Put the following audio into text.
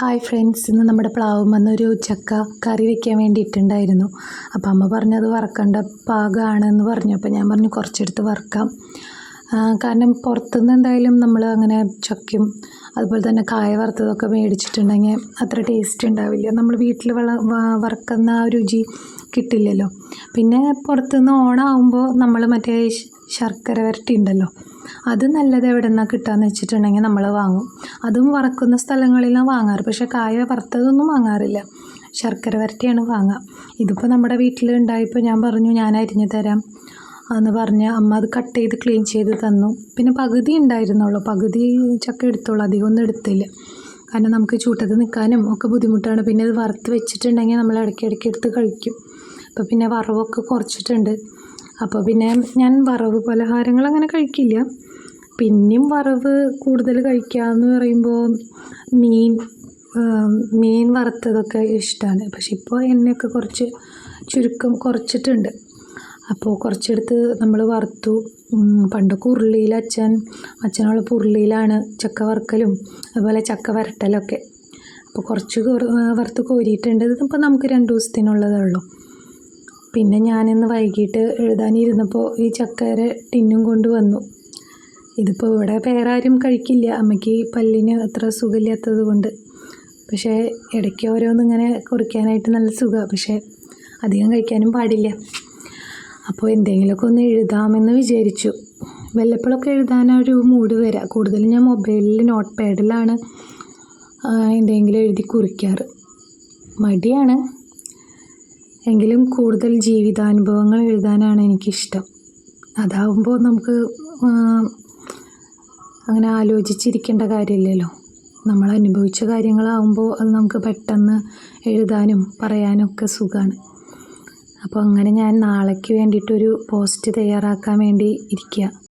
Hi friends ഇന്ന് നമ്മുടെ പ്ലാവും വന്നൊരു ചക്ക കറി വെക്കാൻ വേണ്ടിയിട്ടുണ്ടായിരുന്നു. അപ്പോൾ അമ്മ പറഞ്ഞത് വറക്കേണ്ട പാകമാണെന്ന് പറഞ്ഞു. അപ്പോൾ ഞാൻ പറഞ്ഞു കുറച്ചെടുത്ത് വറക്കാം. കാരണം പുറത്തുനിന്ന് എന്തായാലും നമ്മൾ അങ്ങനെ ചക്കയും അതുപോലെ തന്നെ കായ വറുത്തതൊക്കെ മേടിച്ചിട്ടുണ്ടെങ്കിൽ അത്ര ടേസ്റ്റ് ഉണ്ടാവില്ല. നമ്മൾ വീട്ടിൽ വള വറക്കുന്ന ആ രുചി കിട്ടില്ലല്ലോ. പിന്നെ പുറത്തുനിന്ന് ഓണാകുമ്പോൾ നമ്മൾ മറ്റേ ശർക്കര വരട്ടി ഉണ്ടല്ലോ അത് നല്ലത് എവിടെ നിന്നാണ് കിട്ടുകയെന്ന് വെച്ചിട്ടുണ്ടെങ്കിൽ നമ്മൾ വാങ്ങും. അതും വറക്കുന്ന സ്ഥലങ്ങളിലാണ് വാങ്ങാറ് പക്ഷേ കായ വറുത്തതൊന്നും വാങ്ങാറില്ല. ശർക്കര വരട്ടിയാണ് വാങ്ങുക ഇതിപ്പോൾ നമ്മുടെ വീട്ടിൽ ഉണ്ടായപ്പോൾ ഞാൻ പറഞ്ഞു ഞാൻ അരിഞ്ഞു തരാം. എന്ന് പറഞ്ഞ് അമ്മ അത് കട്ട് ചെയ്ത് ക്ലീൻ ചെയ്ത് തന്നു. പിന്നെ പകുതി ഉണ്ടായിരുന്നുള്ളൂ. പകുതി ചക്ക എടുത്തോളൂ അധികം ഒന്നും എടുത്തില്ല. കാരണം നമുക്ക് ചൂട്ടത്ത് നിൽക്കാനും ഒക്കെ ബുദ്ധിമുട്ടാണ്. പിന്നെ അത് വറുത്ത് വെച്ചിട്ടുണ്ടെങ്കിൽ നമ്മൾ ഇടയ്ക്കിടയ്ക്ക് എടുത്ത് കഴിക്കും. അപ്പോൾ പിന്നെ വറവൊക്കെ കുറച്ചിട്ടുണ്ട്. അപ്പോൾ പിന്നെ ഞാൻ വറവ് പലഹാരങ്ങൾ അങ്ങനെ കഴിക്കില്ല. പിന്നെയും വറവ് കൂടുതൽ കഴിക്കാമെന്ന് പറയുമ്പോൾ മീൻ മീൻ വറുത്തതൊക്കെ ഇഷ്ടമാണ് പക്ഷെ ഇപ്പോൾ എണ്ണയൊക്കെ കുറച്ച് ചുരുക്കം കുറച്ചിട്ടുണ്ട്. അപ്പോൾ കുറച്ചെടുത്ത് നമ്മൾ വറുത്തു. പണ്ടൊക്കെ ഉരുളിയിൽ അച്ഛൻ അച്ഛനുള്ള ഉരുളിയിലാണ് ചക്ക വറുക്കലും അതുപോലെ ചക്ക വരട്ടലൊക്കെ. അപ്പോൾ കുറച്ച് കുറ- വറുത്ത് കോരിയിട്ടുണ്ട്. ഇതിപ്പോൾ നമുക്ക് രണ്ട് ദിവസത്തിനുള്ളതേ ഉള്ളൂ പിന്നെ ഞാനിന്ന് വൈകിട്ട് എഴുതാനിരുന്നപ്പോൾ ഈ ചക്കര ടിന്നും കൊണ്ടുവന്നു. ഇതിപ്പോൾ ഇവിടെ ആരും കഴിക്കില്ല. അമ്മയ്ക്ക് പല്ലിന് അത്ര സുഖമില്ലാത്തത് കൊണ്ട്. പക്ഷേ ഇടയ്ക്ക് ഓരോന്നിങ്ങനെ കുറിക്കാനായിട്ട് നല്ല സുഖമാണ് പക്ഷേ അധികം കഴിക്കാനും പാടില്ല. അപ്പോൾ എന്തെങ്കിലുമൊക്കെ ഒന്ന് എഴുതാമെന്ന് വിചാരിച്ചു. വല്ലപ്പോഴൊക്കെ ഒരു മൂഡ് വരാം. കൂടുതലും ഞാൻ മൊബൈലിൽ നോട്ട് പാഡിലാണ് എന്തെങ്കിലും എഴുതി കുറിക്കാറ്. മടിയാണ്. എങ്കിലും കൂടുതൽ ജീവിതാനുഭവങ്ങൾ എഴുതാനാണ് എനിക്കിഷ്ടം. അതാവുമ്പോൾ നമുക്ക് അങ്ങനെ ആലോചിച്ചിരിക്കേണ്ട കാര്യമില്ലല്ലോ. നമ്മൾ അനുഭവിച്ച കാര്യങ്ങളാവുമ്പോൾ അത് നമുക്ക് പെട്ടെന്ന് എഴുതാനും പറയാനും ഒക്കെ സുഖമാണ് അപ്പോൾ അങ്ങനെ ഞാൻ നാളേക്ക് വേണ്ടിയിട്ടൊരു പോസ്റ്റ് തയ്യാറാക്കാൻ വേണ്ടി ഇരിക്കുക